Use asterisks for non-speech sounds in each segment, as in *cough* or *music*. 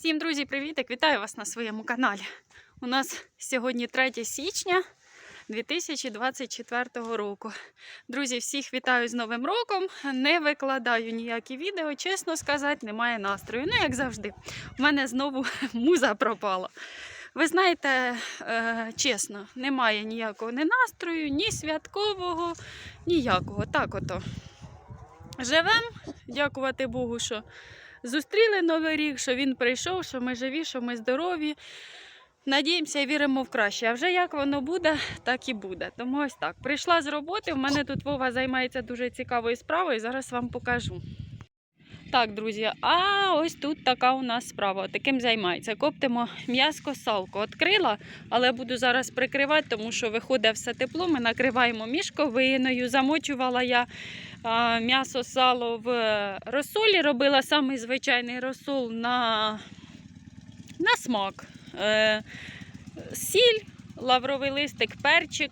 Всім, друзі, привітик! Вітаю вас на своєму каналі. У нас сьогодні 3 січня 2024 року. Друзі, всіх вітаю з Новим роком. Не викладаю ніякі відео, чесно сказати, немає настрою. Ну, як завжди, у мене знову *laughs* муза пропала. Ви знаєте, е, чесно, немає ніякого ні настрою, ні святкового, ніякого. Так ото. Живем, дякувати Богу, що зустріли Новий рік, що він прийшов, що ми живі, що ми здорові. Надіємося і віримо в краще. А вже як воно буде, так і буде. Тому ось так. Прийшла з роботи. У мене тут Вова займається дуже цікавою справою. Зараз вам покажу. Так, друзі, а ось тут така у нас справа. Таким займається. Коптимо м'яско салко. Відкрила, але буду зараз прикривати, тому що виходить все тепло. Ми накриваємо мішковиною. Замочувала я м'ясо сало в розсолі. Робила самий звичайний розсол на, на смак. Е, сіль, лавровий листик, перчик.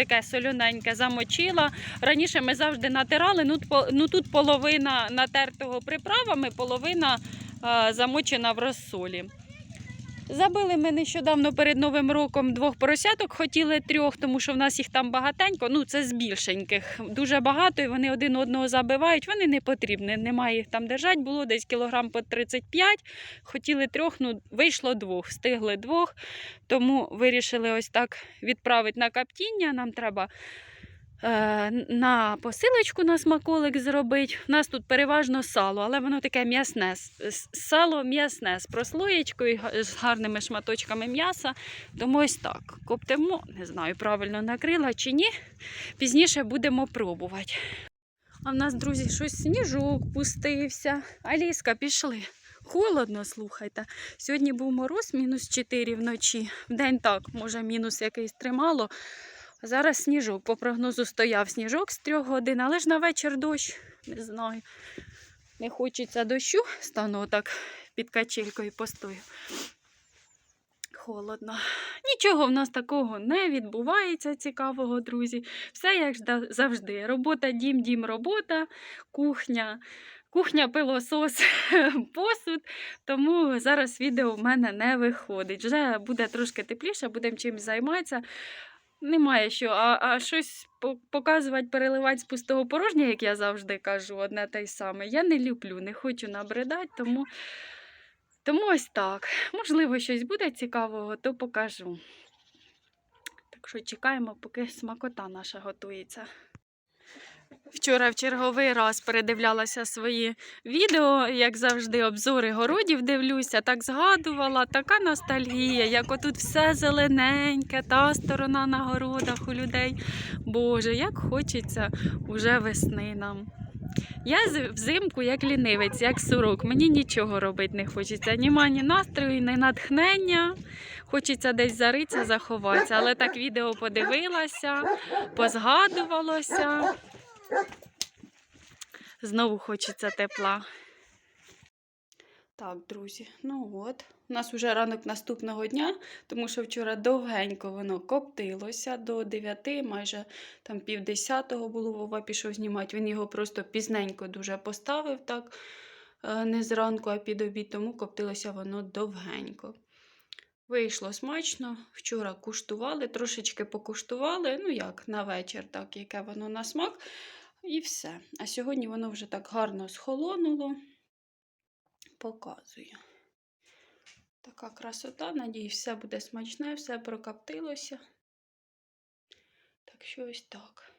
Таке солюненьке замочила. Раніше ми завжди натирали. Ну, ну тут половина натертого приправами, половина замочена в розсолі. Забили ми нещодавно перед Новим роком двох поросяток, хотіли трьох, тому що в нас їх там багатенько. Ну, це з більшеньких. Дуже багато, і вони один одного забивають. Вони не потрібні. Немає їх там держати. Було десь кілограм по 35. Хотіли трьох, ну вийшло двох, встигли двох. Тому вирішили ось так відправити на каптіння. Нам треба на посилочку на смаколик зробити. У нас тут переважно сало, але воно таке м'ясне. Сало м'ясне з прослоєчкою, з гарними шматочками м'яса. Тому ось так. Коптимо, не знаю, правильно накрила чи ні. Пізніше будемо пробувати. А в нас, друзі, щось сніжок пустився. Аліска, пішли. Холодно, слухайте. Сьогодні був мороз мінус 4 вночі. Вдень так, може, мінус якийсь тримало. Зараз сніжок. По прогнозу стояв сніжок з 3 годин, але ж на вечір дощ. Не знаю. Не хочеться дощу, стану отак під качелькою постою. Холодно. Нічого в нас такого не відбувається цікавого, друзі. Все як завжди. Робота, дім, дім, робота, кухня. Кухня, пилосос, *laughs* посуд, тому зараз відео в мене не виходить. Вже буде трошки тепліше, будемо чимось займатися. Немає що, а, а щось показувати, переливати з пустого порожня, як я завжди кажу, одне те й саме. Я не люблю, не хочу набридати, тому, тому ось так. Можливо, щось буде цікавого, то покажу. Так що чекаємо, поки смакота наша готується. Вчора в черговий раз передивлялася свої відео, як завжди, обзори городів дивлюся, так згадувала, така ностальгія, як отут все зелененьке, та сторона на городах у людей. Боже, як хочеться уже весни нам. Я взимку як лінивець, як сурок. Мені нічого робити не хочеться. Ні ні настрою, ні натхнення. Хочеться десь заритися, заховатися. Але так відео подивилася, позгадувалося. Знову хочеться тепла. Так, друзі, ну от. У нас вже ранок наступного дня, тому що вчора довгенько воно коптилося до 9, майже там пів десятого було, Вова пішов знімати. Він його просто пізненько дуже поставив, так, е, не зранку, а під обід, тому коптилося воно довгенько. Вийшло смачно. Вчора куштували, трошечки покуштували. Ну як, на вечір, так, яке воно на смак. І все. А сьогодні воно вже так гарно схолонуло. Показую. Така красота, надіюсь, все буде смачне, все прокоптилося. Так що ось так.